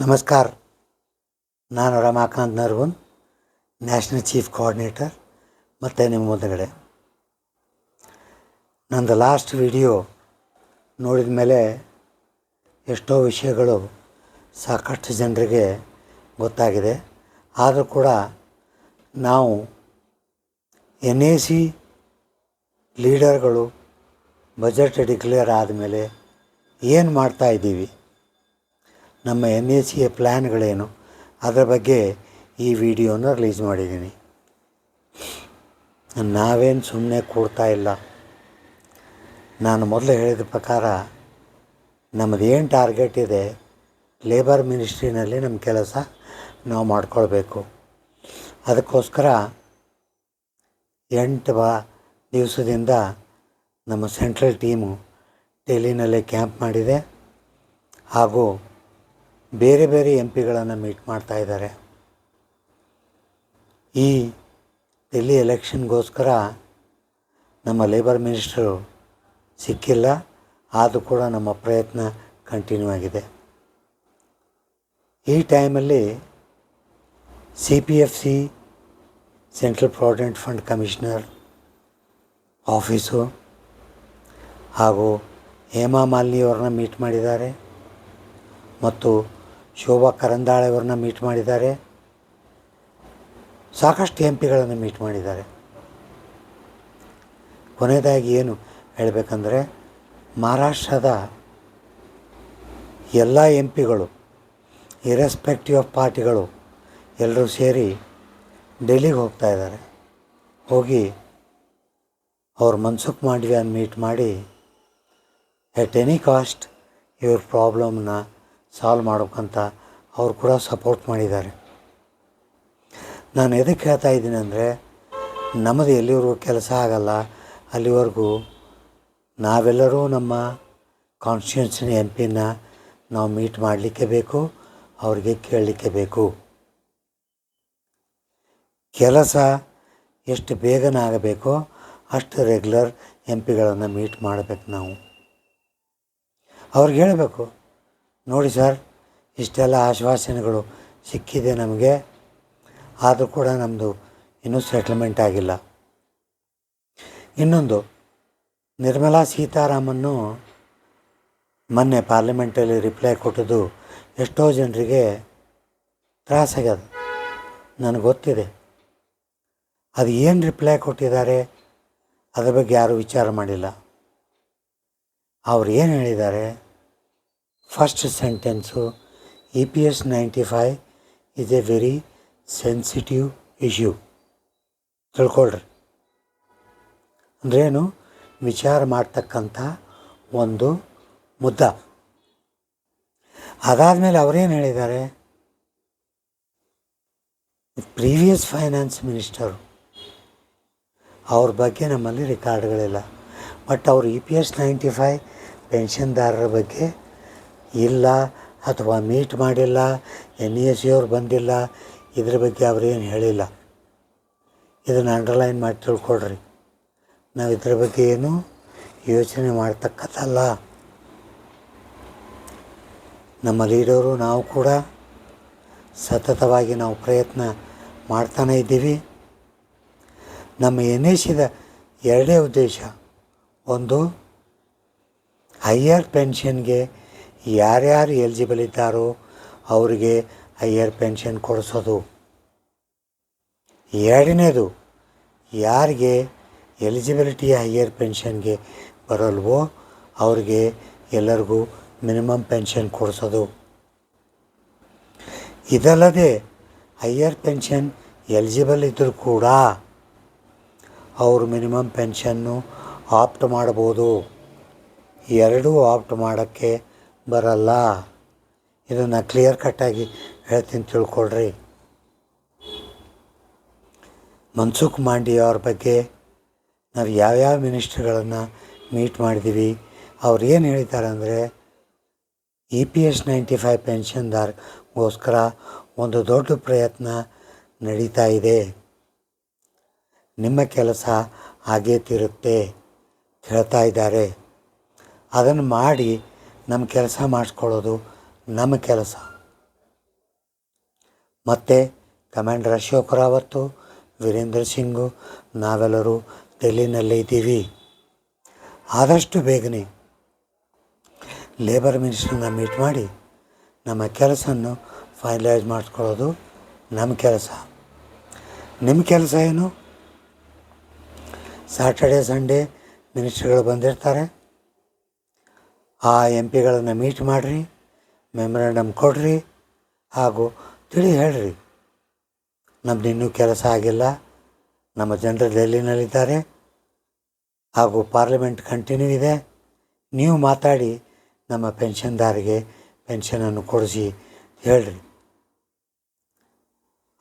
ನಮಸ್ಕಾರ. ನಾನು Ramakant Narvan national chief coordinator ಮತ್ತು ನಿಮ್ಮ ಮುಂದಗಡೆ. ನಂದು ಲಾಸ್ಟ್ ವಿಡಿಯೋ ನೋಡಿದ ಮೇಲೆ ಎಷ್ಟೋ ವಿಷಯಗಳು ಸಾಕಷ್ಟು ಜನರಿಗೆ ಗೊತ್ತಾಗಿದೆ. ಆದರೂ ಕೂಡ ನಾವು ಎನ್ ಎ ಸಿ ಲೀಡರ್ಗಳು ಬಜೆಟ್ ಡಿಕ್ಲೇರ್ ಆದಮೇಲೆ ಏನು ಮಾಡ್ತಾ ಇದ್ದೀವಿ? ನಮ್ಮ ಎನ್ ಎ ಸಿಯ ಪ್ಲ್ಯಾನ್ಗಳೇನು ಅದರ ಬಗ್ಗೆ ಈ ವಿಡಿಯೋನ ರಿಲೀಸ್ ಮಾಡಿದ್ದೀನಿ. ನಾವೇನು ಸುಮ್ಮನೆ ಕೂಡ್ತಾ ಇಲ್ಲ. ನಾನು ಮೊದಲು ಹೇಳಿದ ಪ್ರಕಾರ ನಮ್ಮದು ಏನು ಟಾರ್ಗೆಟ್ ಇದೆ ಲೇಬರ್ ಮಿನಿಸ್ಟ್ರಿನಲ್ಲಿ ನಮ್ಮ ಕೆಲಸ ನಾವು ಮಾಡ್ಕೊಳ್ಬೇಕು. ಅದಕ್ಕೋಸ್ಕರ ಎಂಟು ಬಾ ದಿವಸದಿಂದ ನಮ್ಮ ಸೆಂಟ್ರಲ್ ಟೀಮು ಡೆಲ್ಲಿನಲ್ಲೇ ಕ್ಯಾಂಪ್ ಮಾಡಿದೆ. ಹಾಗೂ ಬೇರೆ ಬೇರೆ ಎಂ ಪಿಗಳನ್ನು ಮೀಟ್ ಮಾಡ್ತಾ ಇದ್ದಾರೆ. ಈ ಡೆಲ್ಲಿ ಎಲೆಕ್ಷನ್ಗೋಸ್ಕರ ನಮ್ಮ ಲೇಬರ್ ಮಿನಿಸ್ಟರು ಸಿಕ್ಕಿಲ್ಲ. ಆದರೂ ಕೂಡ ನಮ್ಮ ಪ್ರಯತ್ನ ಕಂಟಿನ್ಯೂ ಆಗಿದೆ. ಈ ಟೈಮಲ್ಲಿ C P F C central provident fund commissioner office ಹಾಗೂ ಹೇಮಾ ಮಾಲಿನಿಯವ್ರನ್ನ ಮೀಟ್ ಮಾಡಿದ್ದಾರೆ. ಮತ್ತು ಶೋಭಾ ಕರಂದಾಳೆ ಕರಂದಾಳೆಯವ್ರನ್ನ ಮೀಟ್ ಮಾಡಿದ್ದಾರೆ. ಸಾಕಷ್ಟು ಎಂ ಪಿಗಳನ್ನು ಮೀಟ್ ಮಾಡಿದ್ದಾರೆ. ಕೊನೆಯದಾಗಿ ಏನು ಹೇಳಬೇಕಂದ್ರೆ, ಮಹಾರಾಷ್ಟ್ರದ ಎಲ್ಲ ಎಂ ಪಿಗಳು ಇರೆಸ್ಪೆಕ್ಟಿವ್ ಆಫ್ ಪಾರ್ಟಿಗಳು ಎಲ್ಲರೂ ಸೇರಿ ಡೆಲ್ಲಿಗೆ ಹೋಗ್ತಾ ಇದ್ದಾರೆ. ಹೋಗಿ ಅವ್ರು ಮನ್ಸುಖ್ ಮಾಂಡವ್ಯನ ಮೀಟ್ ಮಾಡಿ ಎಟ್ ಎನಿ ಕಾಸ್ಟ್ ಇವ್ರ ಪ್ರಾಬ್ಲಮ್ನ ಸಾಲ್ವ್ ಮಾಡ್ಬೇಕಂತ ಅವರು ಕೂಡ ಸಪೋರ್ಟ್ ಮಾಡಿದ್ದಾರೆ. ನಾನು ಎದಕ್ಕೆ ಹೇಳ್ತಾ ಇದ್ದೀನಿ ಅಂದರೆ, ನಮ್ಮದು ಎಲ್ಲಿವರೆಗೂ ಕೆಲಸ ಆಗಲ್ಲ, ಅಲ್ಲಿವರೆಗೂ ನಾವೆಲ್ಲರೂ ನಮ್ಮ ಕಾನ್ಸ್ಟಿಟ್ಯೂನ್ಸಿನ ಎಂ ಪಿನ ನಾವು ಮೀಟ್ ಮಾಡಲಿಕ್ಕೆ ಬೇಕು, ಅವ್ರಿಗೆ ಕೇಳಲಿಕ್ಕೆ ಬೇಕು. ಕೆಲಸ ಎಷ್ಟು ಬೇಗನ ಆಗಬೇಕೋ ಅಷ್ಟು ರೆಗ್ಯುಲರ್ ಎಂ ಪಿಗಳನ್ನು ಮೀಟ್ ಮಾಡಬೇಕು ನಾವು. ಅವ್ರಿಗೆ ಹೇಳಬೇಕು ನೋಡಿ ಸರ್, ಇಷ್ಟೆಲ್ಲ ಆಶ್ವಾಸನೆಗಳು ಸಿಕ್ಕಿದೆ ನಮಗೆ. ಆದರೂ ಕೂಡ ನಮ್ಮದು ಇನ್ನೂ ಸೆಟ್ಲ್ಮೆಂಟ್ ಆಗಿಲ್ಲ. ಇನ್ನೊಂದು, ನಿರ್ಮಲಾ ಸೀತಾರಾಮನ್ನು ಮೊನ್ನೆ ಪಾರ್ಲಿಮೆಂಟಲ್ಲಿ ರಿಪ್ಲೈ ಕೊಟ್ಟದ್ದು ಎಷ್ಟೋ ಜನರಿಗೆ ತ್ರಾಸಾಗ್ಯದ. ನನಗೆ ಗೊತ್ತಿದೆ. ಅದು ಏನು ರಿಪ್ಲೈ ಕೊಟ್ಟಿದ್ದಾರೆ, ಅದ್ರ ಬಗ್ಗೆ ಯಾರೂ ವಿಚಾರ ಮಾಡಿಲ್ಲ. ಅವ್ರು ಏನು ಹೇಳಿದ್ದಾರೆ? First sentence E P S ninety five is a very sensitive issue ತಿಳ್ಕೊಳ್ರಿ. ಅಂದ್ರೇನು? ವಿಚಾರ ಮಾಡ್ತಕ್ಕಂಥ ಒಂದು ಮುದ್ದ. ಅದಾದಮೇಲೆ ಅವರೇನು ಹೇಳಿದ್ದಾರೆ? Previous finance minister. ಅವ್ರ ಬಗ್ಗೆ ನಮ್ಮಲ್ಲಿ ರೆಕಾರ್ಡ್ಗಳಿಲ್ಲ. ಬಟ್ ಅವರು E P S ninety five ಪೆನ್ಷನ್ದಾರರ ಬಗ್ಗೆ ಇಲ್ಲ ಅಥವಾ ಮೀಟ್ ಮಾಡಿಲ್ಲ ಎನ್ ಇ ಎಸ್ ಅವ್ರು ಬಂದಿಲ್ಲ, ಇದ್ರ ಬಗ್ಗೆ ಅವರೇನು ಹೇಳಿಲ್ಲ. ಇದನ್ನು ಅಂಡರ್ಲೈನ್ ಮಾಡಿ ತಿಳ್ಕೊಳ್ರಿ. ನಾವು ಇದ್ರ ಬಗ್ಗೆ ಏನು ಯೋಚನೆ ಮಾಡ್ತಕ್ಕದ್ದಲ್ಲ ನಮ್ಮ ಲೀಡರು ನಾವು ಕೂಡ ಸತತವಾಗಿ ನಾವು ಪ್ರಯತ್ನ ಮಾಡ್ತಾನೇ ಇದ್ದೀವಿ. ನಮ್ಮ ಎನ್ ಎ ಸಿದ ಎರಡೇ ಉದ್ದೇಶ, ಒಂದು ಹೈಯರ್ ಪೆನ್ಷನ್ಗೆ ಯಾರ್ಯಾರು ಎಲಿಜಿಬಲ್ ಇದ್ದಾರೋ ಅವರಿಗೆ ಹೈಯರ್ ಪೆನ್ಷನ್ ಕೊಡಿಸೋದು. ಎರಡನೇದು, ಯಾರಿಗೆ ಎಲಿಜಿಬಿಲಿಟಿ ಹೈಯರ್ ಪೆನ್ಷನ್ಗೆ ಬರಲ್ವೋ ಅವ್ರಿಗೆ ಎಲ್ಲರಿಗೂ ಮಿನಿಮಮ್ ಪೆನ್ಷನ್ ಕೊಡಿಸೋದು. ಇದಲ್ಲದೆ ಹೈಯರ್ ಪೆನ್ಷನ್ ಎಲಿಜಿಬಲ್ ಇದ್ದರೂ ಕೂಡ ಅವರು ಮಿನಿಮಮ್ ಪೆನ್ಷನ್ನು ಆಪ್ಟ್ ಮಾಡ್ಬೋದು. ಎರಡೂ ಆಪ್ಟ್ ಮಾಡೋಕ್ಕೆ ಬರಲ್ಲ. ಇದನ್ನು ಕ್ಲಿಯರ್ ಕಟ್ಟಾಗಿ ಹೇಳ್ತೀನಿ ತಿಳ್ಕೊಳ್ರಿ. ಮನ್ಸುಖ್ ಮಾಂಡಿಯ ಅವ್ರ ಬಗ್ಗೆ ನಾವು ಯಾವ್ಯಾವ ಮಿನಿಸ್ಟ್ರ್ಗಳನ್ನು ಮೀಟ್ ಮಾಡಿದ್ದೀವಿ ಅವ್ರು ಏನು ಹೇಳಿದ್ದಾರೆ ಅಂದರೆ E P S ninety five ಪೆನ್ಷನ್ದಾರ್ಗೋಸ್ಕರ ಒಂದು ದೊಡ್ಡ ಪ್ರಯತ್ನ ನಡೀತಾ ಇದೆ. ನಿಮ್ಮ ಕೆಲಸ ಹಾಗೇ ತಿರುತ್ತೆ, ಹೇಳ್ತಾ ಇದ್ದಾರೆ. ಅದನ್ನು ಮಾಡಿ ನಮ್ಮ ಕೆಲಸ ಮಾಡಿಸ್ಕೊಳ್ಳೋದು ನಮ್ಮ ಕೆಲಸ. ಮತ್ತು ಕಮಾಂಡರ್ ಅಶೋಕ್ ರಾವತ್ತು ವೀರೇಂದ್ರ ಸಿಂಗು, ನಾವೆಲ್ಲರೂ ಡೆಲ್ಲಿನಲ್ಲೇ ಇದ್ದೀವಿ. ಆದಷ್ಟು ಬೇಗನೆ ಲೇಬರ್ ಮಿನಿಸ್ಟ್ರನ್ನ ಮೀಟ್ ಮಾಡಿ ನಮ್ಮ ಕೆಲಸವನ್ನು ಫೈನಲೈಸ್ ಮಾಡಿಸ್ಕೊಳ್ಳೋದು ನಮ್ಮ ಕೆಲಸ. ನಿಮ್ಮ ಕೆಲಸ ಏನು? ಸ್ಯಾಟರ್ಡೆ ಸಂಡೇ ಮಿನಿಸ್ಟ್ರಿಗಳು ಬಂದಿರ್ತಾರೆ. ಆ ಎಂ ಪಿಗಳನ್ನು ಮೀಟ್ ಮಾಡಿರಿ ಮೆಮೊರಂಡಮ್ ಕೊಡ್ರಿ ಹಾಗೂ ತಿಳಿ ಹೇಳ್ರಿ, ನಮ್ದು ಇನ್ನೂ ಕೆಲಸ ಆಗಿಲ್ಲ, ನಮ್ಮ ಜನರು ಡೆಲ್ಲಿನಲ್ಲಿದ್ದಾರೆ ಹಾಗೂ ಪಾರ್ಲಿಮೆಂಟ್ ಕಂಟಿನ್ಯೂ ಇದೆ. ನೀವು ಮಾತಾಡಿ ನಮ್ಮ ಪೆನ್ಷನ್ದಾರಿಗೆ ಪೆನ್ಷನನ್ನು ಕೊಡಿಸಿ ಹೇಳ್ರಿ.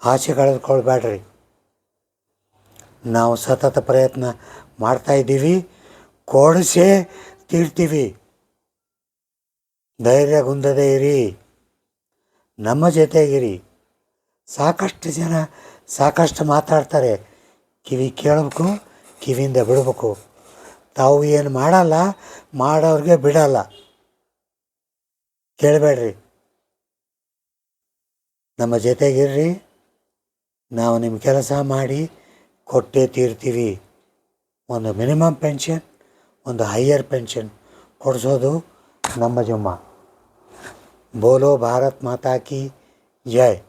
ಆಸೆ ಕಳೆದುಕೊಳ್ಬೇಡ್ರಿ. ನಾವು ಸತತ ಪ್ರಯತ್ನ ಮಾಡ್ತಾ ಇದ್ದೀವಿ, ಕೊಡಿಸೇ ತೀರ್ತೀವಿ. ಧೈರ್ಯಗುಂದದೇ ಇರಿ. ನಮ್ಮ ಜೊತೆಗಿರಿ. ಸಾಕಷ್ಟು ಜನ ಸಾಕಷ್ಟು ಮಾತಾಡ್ತಾರೆ. ಕಿವಿ ಕೇಳಬೇಕು, ಕಿವಿಯಿಂದ ಬಿಡಬೇಕು. ತಾವು ಏನು ಮಾಡಲ್ಲ, ಮಾಡೋರಿಗೆ ಬಿಡಲ್ಲ. ಕೇಳಬೇಡ್ರಿ. ನಮ್ಮ ಜೊತೆಗಿರ್ರಿ. ನಾವು ನಿಮ್ಮ ಕೆಲಸ ಮಾಡಿ ಕೊಟ್ಟೇ ತೀರ್ತೀವಿ. ಒಂದು ಮಿನಿಮಮ್ ಪೆನ್ಷನ್, ಒಂದು ಹೈಯರ್ ಪೆನ್ಷನ್ ಕೊಡಿಸೋದು ನಮ್ಮ ಜುಮ್ಮ बोलो भारत माता की जय।